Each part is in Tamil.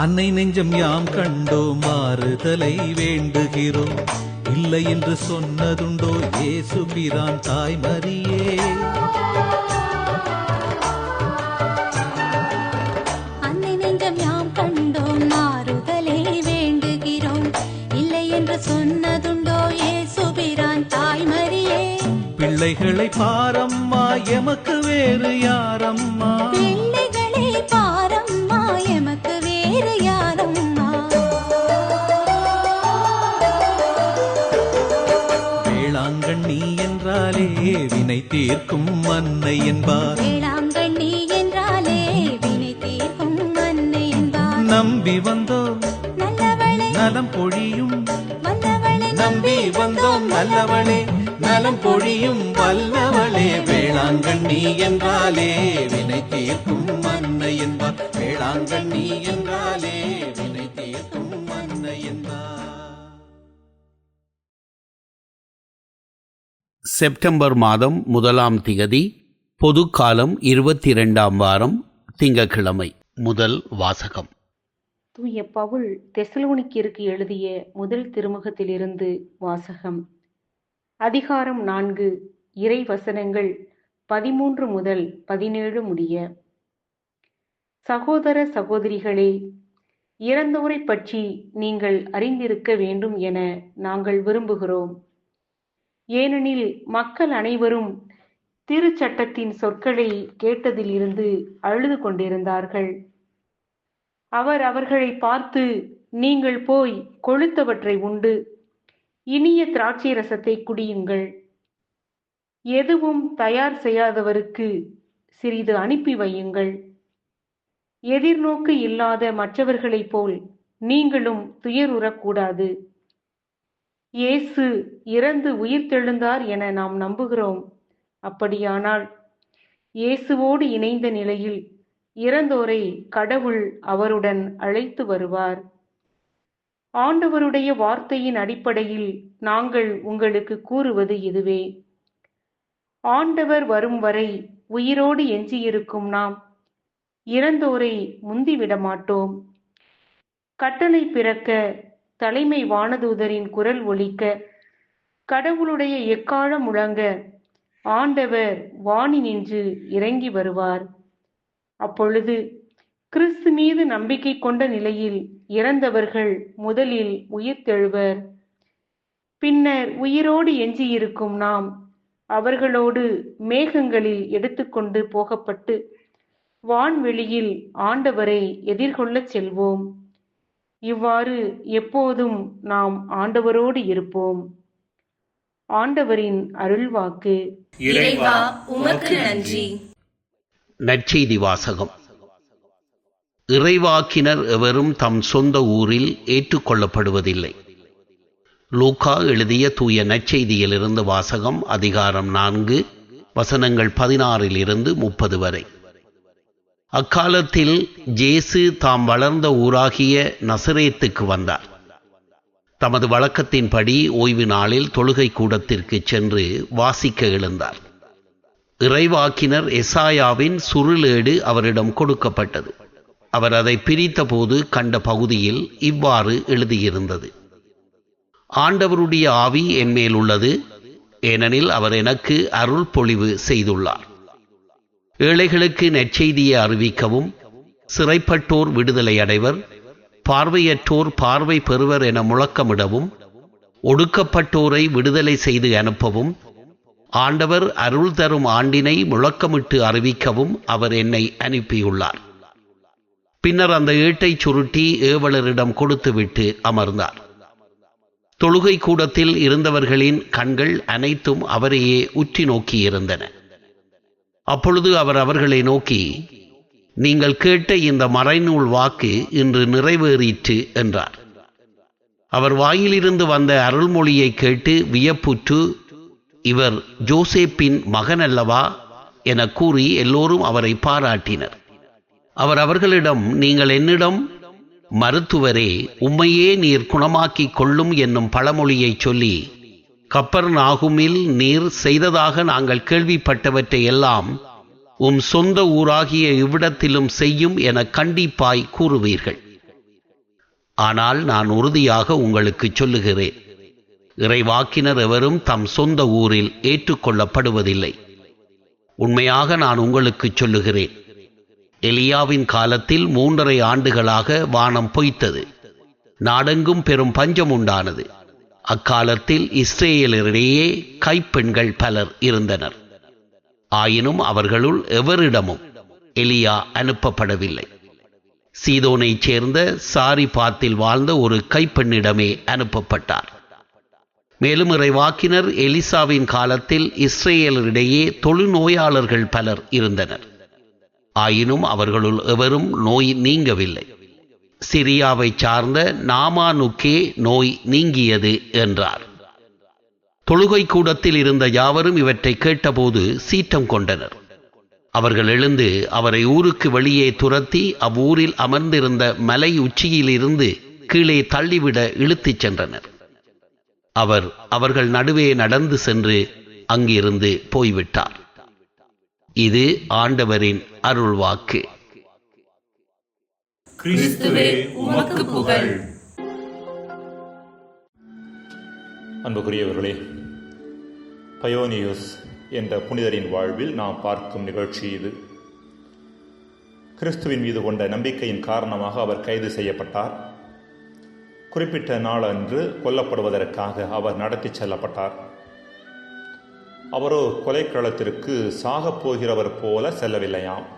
அன்னை நெஞ்சம் யாம் கண்டோ மாறுதலை வேண்டுகிறோம். இல்லை என்று சொன்னதுண்டோ இயேசு பிரான் தாய்மரியே கண்டோம் சொன்னதுண்டோ ஏசுபிரான் தாய்மரியே பிள்ளைகளை பாரம்மா எமக்கு வேறு யாரம்மா? வினை தீர்க்கும் அன்னை என்பார். நம்பி வந்தோம். நல்லவளே. நலம் பொழியும். நம்பி வந்தோம். நல்லவளே. நலம் பொழியும் வல்லவளே. வேளாங்கண்ணி என்றாலே வினை தீர்க்கும் அன்னை என்பார். வேளாங்கண்ணி என்றாலே செப்டம்பர் மாதம் முதலாம் திகதி பொதுக்காலம் இருபத்தி இரண்டாம் வாரம் திங்கட்கிழமை. முதல் வாசகம். தூய பவுல் தெசலோனிக்கிற்கு எழுதிய முதல் திருமுகத்திலிருந்து வாசகம். அதிகாரம் நான்கு இறை வசனங்கள் பதிமூன்று முதல் பதினேழு முடிய. சகோதர சகோதரிகளே இறந்தோரைப் பற்றி நீங்கள் அறிந்திருக்க வேண்டும் என நாங்கள் விரும்புகிறோம். ஏனெனில் மக்கள் அனைவரும் திருச்சட்டத்தின் சொற்களை கேட்டதிலிருந்து அழுது கொண்டிருந்தார்கள். அவர் அவர்களை பார்த்து நீங்கள் போய் கொழுத்தவற்றை உண்டு. இனிய திராட்சை ரசத்தை குடியுங்கள். எதுவும் தயார் செய்யாதவருக்கு சிறிது அனுப்பி வையுங்கள். எதிர்நோக்கு இல்லாத மற்றவர்களைப் போல் நீங்களும் துயருறக்கூடாது. இயேசு இறந்து உயிர்த்தெழுந்தார் என நாம் நம்புகிறோம். அப்படியானால் இயேசுவோடு இணைந்த நிலையில் இறந்தோரை கடவுள் அவருடன் அழைத்து வருவார். ஆண்டவருடைய வார்த்தையின் அடிப்படையில் நாங்கள் உங்களுக்கு கூறுவது இதுவே. ஆண்டவர் வரும் வரை உயிரோடு எஞ்சியிருக்கும் நாம் இறந்தோரை முந்திவிட மாட்டோம் கட்டளை பிறக்க தலைமை வானதூதரின் குரல் ஒலிக்க. கடவுளுடைய எக்காலம் முழங்க. ஆண்டவர் வாணி நின்று இறங்கி வருவார். அப்பொழுது கிறிஸ்து மீது நம்பிக்கை கொண்ட நிலையில் இறந்தவர்கள் முதலில் உயிர்த்தெழுவர் பின்னர் உயிரோடு எஞ்சியிருக்கும் நாம் அவர்களோடு மேகங்களில் எடுத்துக்கொண்டு போகப்பட்டு வான்வெளியில் ஆண்டவரை எதிர்கொள்ளச் செல்வோம். இவ்வாறு எப்போதும் நாம் ஆண்டவரோடு இருப்போம். ஆண்டவரின் அருள்வாக்கு. இறைவா உமக்கு நன்றி. நற்செய்தி வாசகம். இறைவாக்கினர் எவரும் தம் சொந்த ஊரில் ஏற்றுக்கொள்ளப்படுவதில்லை. லூக்கா எழுதிய தூய நற்செய்தியிலிருந்து வாசகம் அதிகாரம் நான்கு வசனங்கள் பதினாறில் இருந்து முப்பது வரை. அக்காலத்தில் ஜேசு தாம் வளர்ந்த ஊராகிய நசரேத்துக்கு வந்தார். தமது வழக்கத்தின்படி ஓய்வு நாளில் தொழுகை கூடத்திற்கு சென்று வாசிக்க எழுந்தார். இறைவாக்கினர் எசாயாவின் சுருளேடு அவரிடம் கொடுக்கப்பட்டது. அவர் அதை பிரித்தபோது கண்ட பகுதியில் இவ்வாறு எழுதியிருந்தது. ஆண்டவருடைய ஆவி என்மேல் உள்ளது. ஏனெனில் அவர் எனக்கு அருள் பொழிவு செய்துள்ளார். ஏழைகளுக்கு நற்செய்தியை அறிவிக்கவும் சிறைப்பட்டோர் விடுதலை அடைவர் பார்வையற்றோர் பார்வை பெறுவர் என முழக்கமிடவும் ஒடுக்கப்பட்டோரை விடுதலை செய்து அனுப்பவும் ஆண்டவர் அருள் தரும் ஆண்டினை முழக்கமிட்டு அறிவிக்கவும் அவர் என்னை அனுப்பியுள்ளார். பின்னர் அந்த ஏட்டை சுருட்டி ஏவலரிடம் கொடுத்துவிட்டு அமர்ந்தார். தொழுகை கூடத்தில் இருந்தவர்களின் கண்கள் அனைத்தும் அவரையே உற்றி நோக்கியிருந்தன. அப்பொழுது அவர் அவர்களை நோக்கி நீங்கள் கேட்ட இந்த மறைநூல் வாக்கு இன்று நிறைவேறிற்று என்றார். அவர் வாயிலிருந்து வந்த அருள்மொழியை கேட்டு வியப்புற்று இவர் ஜோசேப்பின் மகன் அல்லவா என கூறி எல்லோரும் அவரை பாராட்டினர். அவர் அவர்களிடம் நீங்கள் என்னிடம் மருத்துவரே உம்மையே நீர் குணமாக்கிக் கொள்ளும் என்னும் பழமொழியைச் சொல்லி கப்பர் நாகுமில் நீர் செய்ததாக நாங்கள் கேள்விப்பட்டவற்றை எல்லாம் உம் சொந்த ஊராகிய இவ்விடத்திலும் செய்யும் என கண்டிப்பாய் கூறுவீர்கள். ஆனால் நான் உறுதியாக உங்களுக்குச் சொல்லுகிறேன். இறைவாக்கினர் எவரும் தம் சொந்த ஊரில் ஏற்றுக்கொள்ளப்படுவதில்லை. உண்மையாக நான் உங்களுக்குச் சொல்லுகிறேன். எலியாவின் காலத்தில் மூன்றரை ஆண்டுகளாக வானம் பொய்த்தது. நாடெங்கும் பெரும் பஞ்சம் உண்டானது. அக்காலத்தில் இஸ்ரேலரிடையே கைப்பெண்கள் பலர் இருந்தனர். ஆயினும் அவர்களுள் எவரிடமும் எலியா அனுப்பப்படவில்லை. சீதோனைச் சேர்ந்த சாரிபாத்தில் வாழ்ந்த ஒரு கைப்பெண்ணிடமே அனுப்பப்பட்டார். மேலும் இறைவாக்கினர் எலிசாவின் காலத்தில் இஸ்ரேலரிடையே தொழுநோயாளர்கள் பலர் இருந்தனர். ஆயினும் அவர்களுள் எவரும் நோய் நீங்கவில்லை. சிரியாவை சார்ந்த நாமானுக்கே நோய் நீங்கியது என்றார். தொழுகை கூடத்தில் இருந்த யாவரும் இவற்றை கேட்டபோது சீற்றம் கொண்டனர். அவர்கள் எழுந்து அவரை ஊருக்கு வெளியே துரத்தி அவ்வூரில் அமர்ந்திருந்த மலை உச்சியிலிருந்து கீழே தள்ளிவிட இழுத்துச் சென்றனர். அவர் அவர்கள் நடுவே நடந்து சென்று அங்கிருந்து போய்விட்டார். இது ஆண்டவரின் அருள்வாக்கு. கிறிஸ்துவே உமக்கு புகழ். அன்புக்குரியவர்களே பயோனியோஸ் என்ற புனிதரின் வாழ்வில் நாம் பார்க்கும் நிகழ்ச்சி இது. கிறிஸ்துவின் மீது கொண்ட நம்பிக்கையின் காரணமாக அவர் கைது செய்யப்பட்டார். குறிப்பிட்ட நாளன்று கொல்லப்படுவதற்காக அவர் நடத்திச் செல்லப்பட்டார். அவரோ கொலைக்களத்திற்கு சாகப் போகிறவர் போல செல்லவில்லையாம்.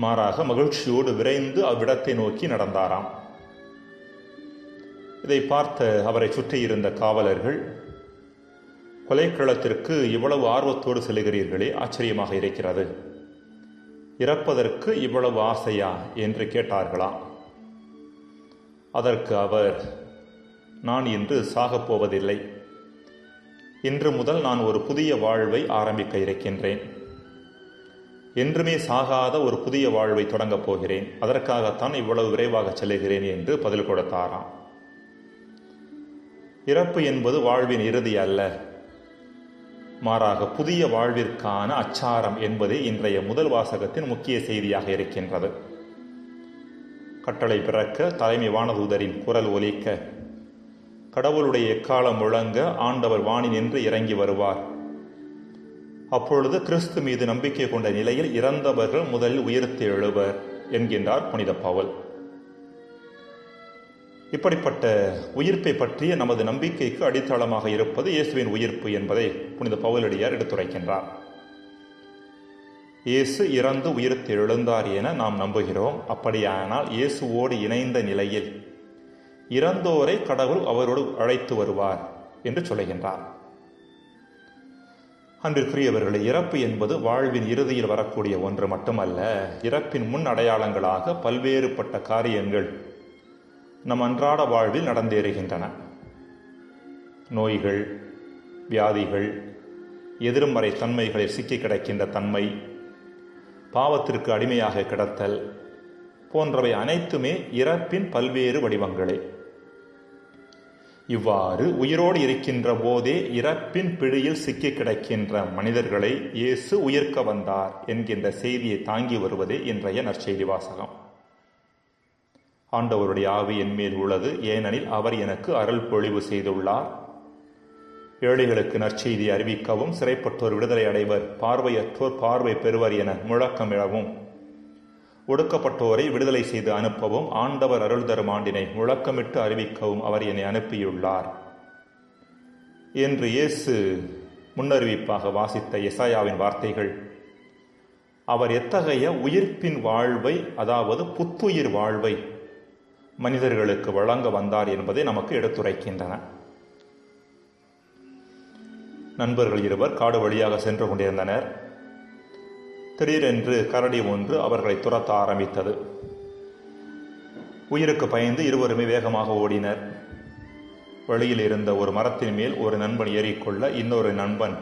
மாறாக மகிழ்ச்சியோடு விரைந்து அவ்விடத்தை நோக்கி நடந்தாராம். இதை பார்த்த அவரை சுற்றியிருந்த காவலர்கள் கொலைக்களத்திற்கு இவ்வளவு ஆர்வத்தோடு செல்கிறீர்களே ஆச்சரியமாக இருக்கிறது. இறப்பதற்கு இவ்வளவு ஆசையா என்று கேட்டார்களாம். அதற்கு அவர் நான் இன்று சாகப் போவதில்லை. இன்று முதல் நான் ஒரு புதிய வாழ்வை ஆரம்பிக்க இருக்கின்றேன். என்றுமே சாகாத ஒரு புதிய வாழ்வை தொடங்கப் போகிறேன். அதற்காகத்தான் இவ்வளவு விரைவாக செல்லுகிறேன் என்று பதில் கொடுத்தாராம். இறப்பு என்பது வாழ்வின் இறுதி அல்ல. மாறாக புதிய வாழ்விற்கான அச்சாரம் என்பதே இன்றைய முதல் வாசகத்தின் முக்கிய செய்தியாக இருக்கின்றது. கட்டளை பிறக்க தலைமை வானதூதரின் குரல் ஒலிக்க கடவுளுடைய எக்காலம் முழங்க ஆண்டவர் வாணி நின்று இறங்கி வருவார். அப்பொழுது கிறிஸ்து மீது நம்பிக்கை கொண்ட நிலையில் இறந்தவர்கள் முதலில் உயிர்த்து எழுவர் என்கின்றார் புனித பவுல். இப்படிப்பட்ட உயிர்ப்பை பற்றிய நமது நம்பிக்கைக்கு அடித்தளமாக இருப்பது இயேசுவின் உயிர்ப்பு என்பதை புனித பவுலடியார் எடுத்துரைக்கின்றார். இயேசு இறந்து உயிர்த்து எழுந்தார் என நாம் நம்புகிறோம். அப்படியானால் இயேசுவோடு இணைந்த நிலையில் இறந்தோரை கடவுள் அவரோடு அழைத்து வருவார் என்று சொல்லுகின்றார் அன்பிற்குரியவர்களே இறப்பு என்பது வாழ்வின் இறுதியில் வரக்கூடிய ஒன்று மட்டுமல்ல. இறப்பின் முன் அடையாளங்களாக பல்வேறுபட்ட காரியங்கள் நம் அன்றாட வாழ்வில் நடந்தேறுகின்றன. நோய்கள் வியாதிகள் எதிர்மறை தன்மைகளில் சிக்கி கிடக்கின்ற தன்மை பாவத்திற்கு அடிமையாக கிடத்தல் போன்றவை அனைத்துமே இறப்பின் பல்வேறு வடிவங்களே. இவ்வாறு உயிரோடு இருக்கின்ற போதே இறப்பின் பிடியில் சிக்கி கிடக்கின்ற மனிதர்களை இயேசு உயிர்க்க வந்தார் என்கின்ற செய்தியை தாங்கி வருவதே இன்றைய நற்செய்தி வாசகம். ஆண்டவருடைய ஆவி என் மேல் உள்ளது ஏனெனில் அவர் எனக்கு அருள் பொழிவு செய்துள்ளார். ஏழைகளுக்கு நற்செய்தி அறிவிக்கவும் சிறைப்பட்டோர் விடுதலை அடைவர் பார்வையற்றோர் பார்வை பெறுவர் என முழக்கமிடவும். ஒடுக்கப்பட்டோரை விடுதலை செய்து அனுப்பவும் ஆண்டவர் அருள் தரும் ஆண்டினை முழக்கமிட்டு அறிவிக்கவும் அவர் என்னை அனுப்பியுள்ளார். என்று இயேசு முன்னறிவிப்பாக வாசித்த எசாயாவின் வார்த்தைகள் அவர் எத்தகைய உயிர்ப்பின் வாழ்வை அதாவது புத்துயிர் வாழ்வை மனிதர்களுக்கு வழங்க வந்தார் என்பதை நமக்கு எடுத்துரைக்கின்றன. நண்பர்கள் இருவர் காடு வழியாக சென்று கொண்டிருந்தனர். திடீரென்று கரடி ஒன்று அவர்களை துரத்த ஆரம்பித்தது. உயிருக்கு பயந்து இருவருமே வேகமாக ஓடினர். வழியில் இருந்த ஒரு மரத்தின் மேல் ஒரு நண்பன் ஏறிக்கொள்ள இன்னொரு நண்பன்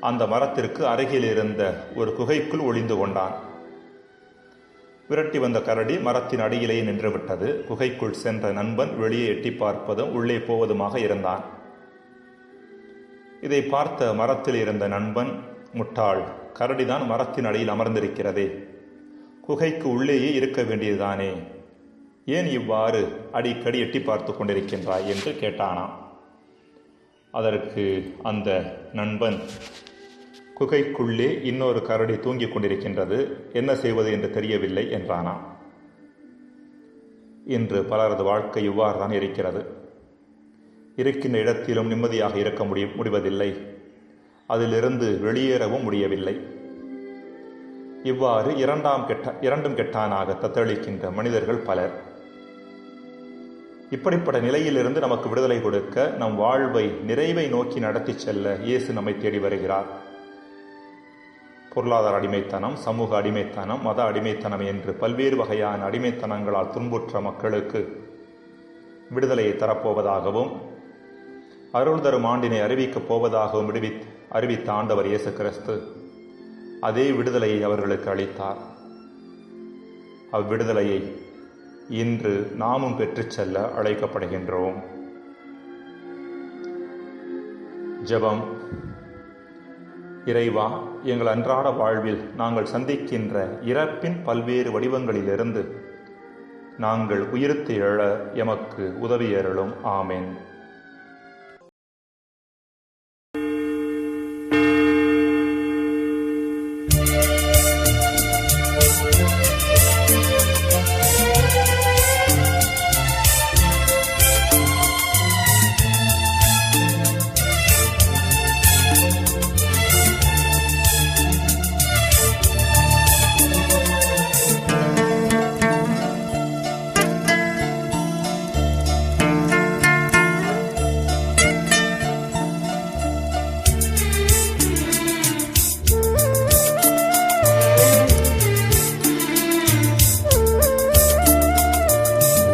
அந்த மரத்திற்கு அருகில் இருந்த ஒரு குகைக்குள் ஒளிந்து கொண்டான். விரட்டி வந்த கரடி மரத்தின் அடியிலேயே நின்றுவிட்டது. குகைக்குள் சென்ற நண்பன் வெளியே எட்டி பார்ப்பதும் உள்ளே போவதுமாக இருந்தான். இதை பார்த்த மரத்தில் இருந்த நண்பன் முட்டாள். கரடிதான் மரத்தின் அடியில் அமர்ந்திருக்கிறதே. குகைக்கு உள்ளேயே இருக்க வேண்டியதுதானே. ஏன் இவ்வாறு அடிக்கடி எட்டி பார்த்து கொண்டிருக்கின்றாய் என்று கேட்டானாம். அதற்கு அந்த நண்பன் குகைக்குள்ளே இன்னொரு கரடி தூங்கிக் கொண்டிருக்கின்றது என்ன செய்வது என்று தெரியவில்லை என்றானாம். இன்று பலரது வாழ்க்கை இவ்வாறு தான் இருக்கிறது. இருக்கின்ற இடத்திலும் நிம்மதியாக இருக்க முடியும் முடிவதில்லை. அதிலிருந்து வெளியேறவும் முடியவில்லை. இவ்வாறு இரண்டாம் கெட்ட இரண்டும் கெட்டானாக தத்தளிக்கின்ற மனிதர்கள் பலர். இப்படிப்பட்ட நிலையிலிருந்து நமக்கு விடுதலை கொடுக்க நம் வாழ்வை நிறைவை நோக்கி நடத்தி செல்ல இயேசு நம்மை தேடி வருகிறார். பொருளாதார அடிமைத்தனம் சமூக அடிமைத்தனம் மத அடிமைத்தனம் என்று பல்வேறு வகையான அடிமைத்தனங்களால் துன்புற்ற மக்களுக்கு விடுதலையை தரப்போவதாகவும் அருள் தரும் ஆண்டினை அறிவிக்கப் போவதாகவும் விடுவித்து அறிவித்த ஆண்டவர் இயேசு கிறிஸ்து அதே விடுதலையை அவர்களுக்கு அளித்தார். அவ்விடுதலையை இன்று நாமும் பெற்றுச் செல்ல அழைக்கப்படுகின்றோம். ஜெபம். இறைவா எங்கள் அன்றாட வாழ்வில் நாங்கள் சந்திக்கின்ற இறப்பின் பல்வேறு வடிவங்களிலிருந்து நாங்கள் உயிர்த்து எழ எமக்கு உதவியருளும். ஆமேன்.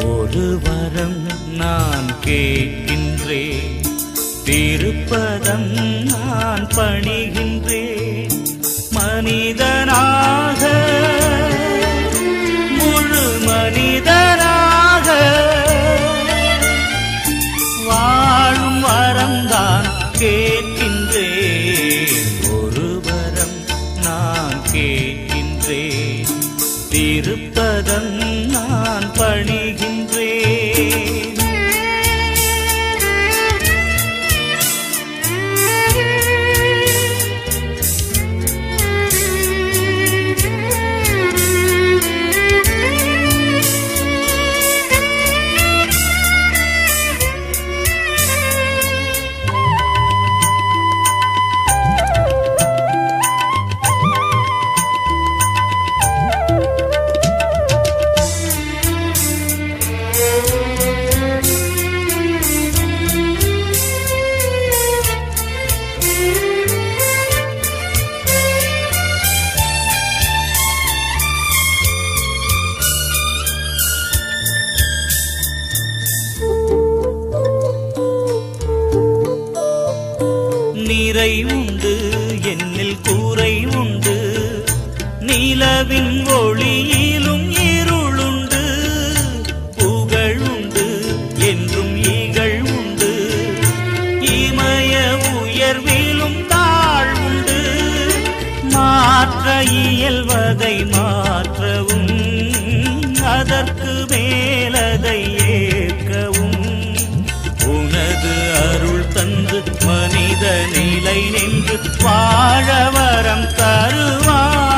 ஒரு வரம் நான் கேட்கின்றேன். திருப்பதம் நான் பணிகின்றேன். மனிதனாக மாற்ற இயல்வதை மாற்றவும் அதற்கு மேலதை ஏற்கவும். உனது அருள் தந்து மனித நிலை நின்று வாழ வரம் தருவார்